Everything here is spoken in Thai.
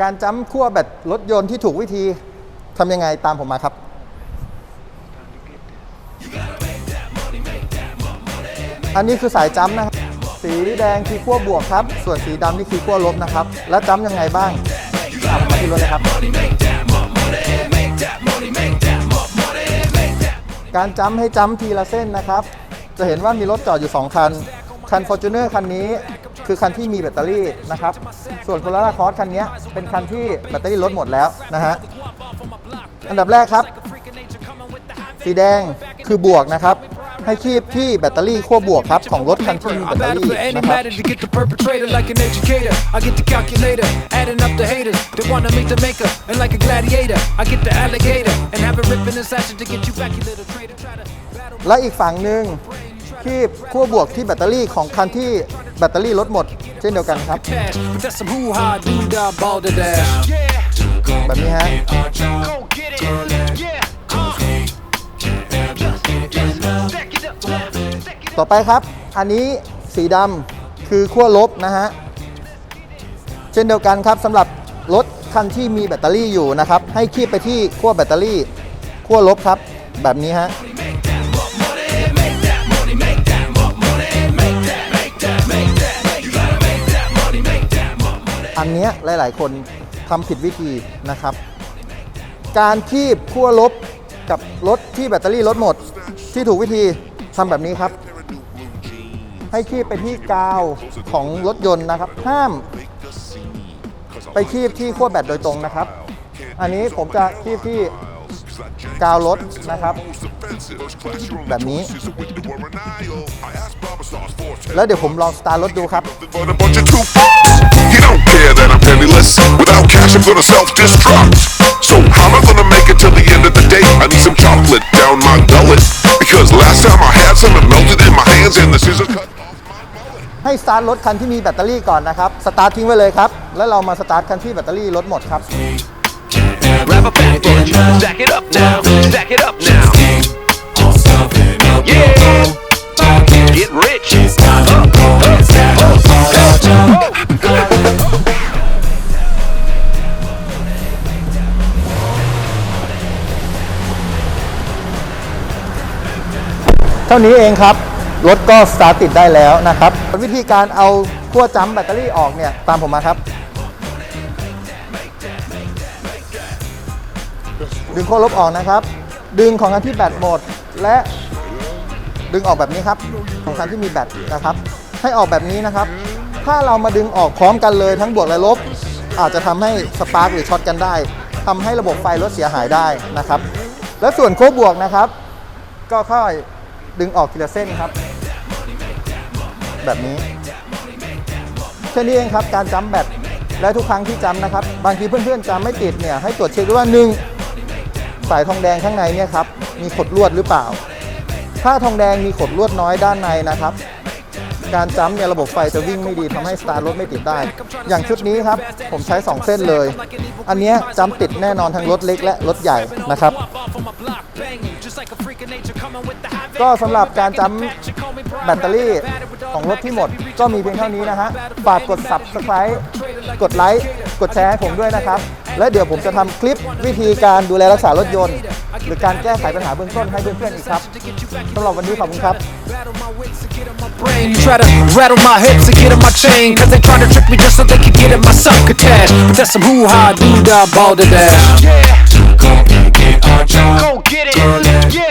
การจ้ำขั้วแบตรถยนต์ที่ถูกวิธีทำยังไงตามผมมาครับ อันนี้คือสายจ้ำนะครับ สีแดงคือขั้วบวกครับ ส่วนสีดำนี่คือขั้วลบนะครับ แล้วจ้ำยังไงบ้างตามมาที่รถเลยครับ การจ้ำให้จ้ำทีละเส้นนะครับ จะเห็นว่ามีรถจอดอยู่ 2 คัน คัน Fortuner คันนี้ คือคันที่มีแบตเตอรี่นะครับ ส่วนโคโรล่าคอร์สคันนี้เป็นคันที่แบตเตอรี่ลดหมดแล้วนะฮะ อันดับแรกครับ สีแดงคือบวกนะครับให้คีบที่แบตเตอรี่ขั้วบวกครับของรถคันที่มีแบตเตอรี่นะครับและอีกฝั่งหนึ่ง คีบขั้วบวกที่แบตเตอรี่ของคันที่แบตเตอรี่ลดหมด เช่นเดียวกันครับ แบบนี้ฮะต่อไปครับ อันนี้สีดำคือขั้วลบนะฮะ เช่นเดียวกันครับสำหรับรถคันที่มีแบตเตอรี่อยู่นะครับ ให้คีบไปที่ขั้วแบตเตอรี่ขั้วลบครับ แบบนี้ฮะ อันเนี้ยหลาย ๆ คนทำผิดวิธีนะครับ การคีบขั้วลบกับรถที่แบตเตอรี่ลดหมด ที่ถูกวิธีทำแบบนี้ครับ ให้คีบไปที่กาวของรถยนต์นะครับ ห้ามไปคีบที่ขั้วแบตโดยตรงนะครับ อันนี้ผมจะคีบที่กาวรถนะครับ แบบนี้ แล้วเดี๋ยวผมลองสตาร์ทรถดูครับ But a bunch of two He don't care that I'm penniless. Without cash, I'm gonna self-destruct. So how am I gonna make it till the end of the day? I need some chocolate down my gullet. Because last time I had some, it melted in my hands and the scissors cut. ให้สตาร์ทรถคันที่มีแบตเตอรี่ก่อนนะครับ สตาร์ททิ้งไว้เลยครับ แล้วเรามาสตาร์ทคันที่แบตเตอรี่ลดหมดครับ Grab a package. Stack it up now. Stack it up now. เท่านี้เองครับ รถก็สตาร์ทติดได้แล้วนะครับ วิธีการเอาขั้วจัมแบตเตอรี่ออกเนี่ยตามผมมาครับ ดึงขั้วลบออกนะครับ ดึงของคันที่แบตหมดและดึงออกแบบนี้ครับของคันที่มีแบตนะครับ ให้ออกแบบนี้นะครับ ถ้าเรามาดึงออกพร้อมกันเลยทั้งบวกและลบ อาจจะทำให้สปาร์กหรือช็อตกันได้ทำให้ระบบไฟรถเสียหายได้นะครับ และส่วนโค้บวกนะครับ ก็ค่อย ดึงออกทีละเส้นครับ แบบนี้แค่นนี้เองครับการจัมป์แบตและทุกครั้งที่จัมป์นะครับ บางทีเพื่อนๆจำไม่ติดเนี่ยให้ตรวจเช็คด้วยว่าหนึ่งสายทองแดงข้างในเนี่ยครับมีขดลวดหรือเปล่า ถ้าทองแดงมีขดลวดน้อยด้านในนะครับ การจัมป์เนี่ยระบบไฟจะวิ่งไม่ดีทำให้สตาร์ทรถไม่ติดได้ อย่างชุดนี้ครับ ผมใช้ 2 เส้นเลย อันนี้จัมป์ติดแน่นอนทั้งรถเล็กและรถใหญ่นะครับ ก็สำหรับการจำแบตเตอรี่ของรถที่หมดก็มีเพียงเท่านี้นะฮะ ฝากกด subscribe กดไลค์ กดแชร์ให้ผมด้วยนะครับ และเดี๋ยวผมจะทำคลิปวิธีการดูแลรักษารถยนต์ หรือการแก้ไขปัญหาเบื้องต้นให้เพื่อนๆอีกครับสำหรับวันนี้ขอบคุณครับ Battle my wits and get in my brain. You try to rattle my hips and get in my chain. Cause they try to trick me just so they can get in my sucker cash. But that's some hoo-ha, doo-dah, balderdash. Yeah. Go and get our job.